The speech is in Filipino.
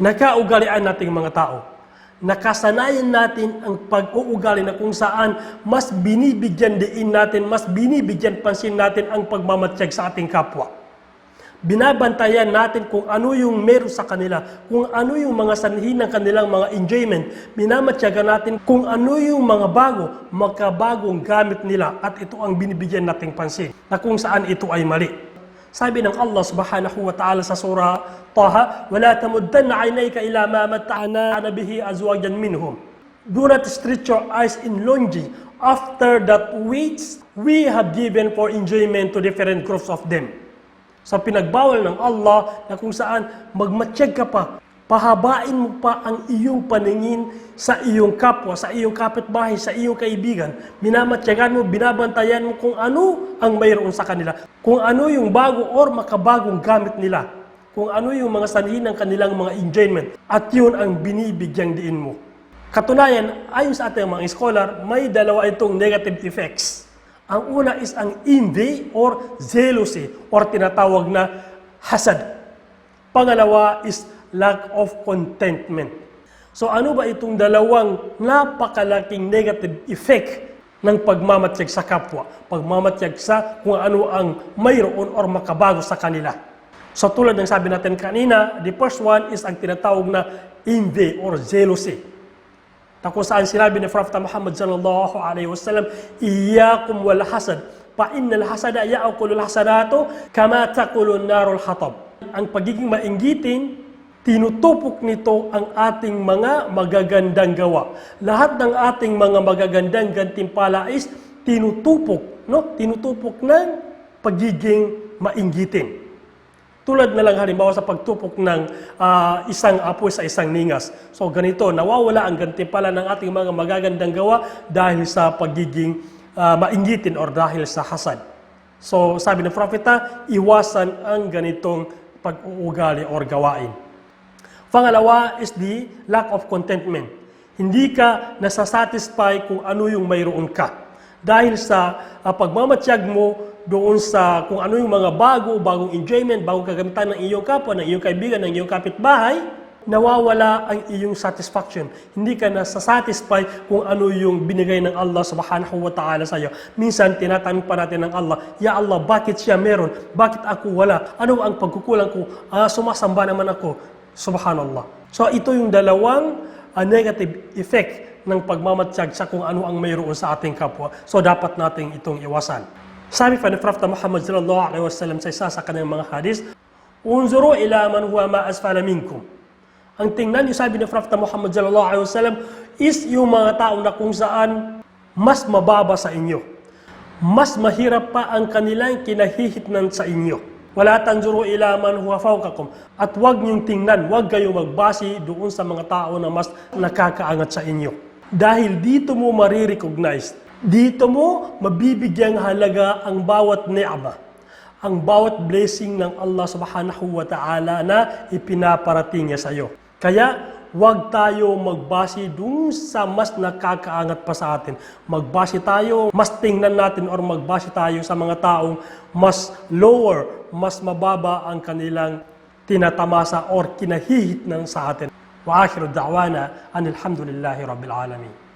Nakaugalian nating mga tao. Nakasanayan natin ang pag-uugali na kung saan mas binibigyan diin natin, mas binibigyan pansin natin ang pagmamatsyag sa ating kapwa. Binabantayan natin kung ano yung meron sa kanila, kung ano yung mga sanhi ng kanilang mga enjoyment. Minamatyagan natin kung ano yung mga bago, magkabagong gamit nila at ito ang binibigyan nating pansin na kung saan ito ay mali. Sabi ng Allah subhanahu wa ta'ala sa surah Taha, وَلَا تَمُدَّنَّ عَيْنَيْكَ إِلَى مَا مَتَّعْنَا بِهِ أَزْوَاجًا مِّنْهُمْ Do not stretch your eyes in longing after that which we have given for enjoyment to different groups of them. Sa pinagbawal ng Allah na kung saan magmatsyag ka pa, pahabain mo pa ang iyong paningin sa iyong kapwa, sa iyong kapitbahay, sa iyong kaibigan. Minamatyagan mo, binabantayan mo kung ano ang mayroon sa kanila. Kung ano yung bago or makabagong gamit nila. Kung ano yung mga sanhi ng kanilang mga enjoyment. At yun ang binibigyang diin mo. Katunayan, ayon sa ating mga scholar, may dalawa itong negative effects. Ang una is ang envy or jealousy or tinatawag na hasad. Pangalawa is lack of contentment. So ano ba itong dalawang napakalaking negative effect ng pagmamatyag sa kapwa? Pagmamatyag sa kung ano ang mayroon or makabago sa kanila. So tulad ng sabi natin kanina, the first one is ang tinatawag na envy or jealousy kung saan sinabi ni Prophet Muhammad sallallahu alaihi wasallam, "Iyyakum wal hasad, fa innal hasada ya'kulu al hasanatu kama taqulu narul hatab." Ang pagiging mainggitin, tinutupok nito ang ating mga magagandang gawa. Lahat ng ating mga magagandang gantimpala is tinutupok, no? Tinutupok ng pagiging mainggitin. Tulad na lang halimbawa sa pagtupok ng ah, isang apoy sa isang ningas. So ganito, nawawala ang gantimpala ng ating mga magagandang gawa dahil sa pagiging ah, mainggitin or dahil sa hasad. So sabi ng propeta, iwasan ang ganitong pag-uugali or gawain. Pangalawa is the lack of contentment. Hindi ka nasasatisfy kung ano yung mayroon ka. Dahil sa uh, pagmamatsyag mo doon sa kung ano yung mga bago, bagong enjoyment, bagong kagamitan ng iyong kapwa, ng iyong kaibigan, ng iyong kapitbahay, nawawala ang iyong satisfaction. Hindi ka nasasatisfy kung ano yung binigay ng Allah subhanahu wa ta'ala sa iyo. Minsan, tinatanong pa natin ng Allah, Ya Allah, bakit siya meron? Bakit ako wala? Ano ang pagkukulang ko? Ah, sumasamba naman ako. Subhanallah. So, ito yung dalawang ah, negative effect ng pagmamatsyag sa kung ano ang mayroon sa ating kapwa. So, dapat nating itong iwasan. Sabi pa ni Prophet Muhammad sallallahu alaihi wasallam sa isa sa kanyang mga hadis, Unzuru ila man huwa ma asfala minkum. Ang tingnan niyo sabi ni Prophet Muhammad sallallahu alaihi wasallam is yung mga tao na kung saan mas mababa sa inyo. Mas mahirap pa ang kanilang kinahihitnan sa inyo. Wala tanzuru ila man huwa fawqakum. At huwag niyong tingnan, huwag kayong magbasi doon sa mga tao na mas nakakaangat sa inyo. Dahil dito mo marirecognize, dito mo mabibigyang halaga ang bawat ni'ama, ang bawat blessing ng Allah subhanahu wa ta'ala na ipinaparating niya sa iyo. Kaya, huwag tayo magbase dun sa mas nakakaangat pa sa atin. Magbase tayo, mas tingnan natin or magbase tayo sa mga taong mas lower, mas mababa ang kanilang tinatamasa or kinahihit ng sa atin. Wa akhiru da'wana anil hamdulillahi rabbil alamin.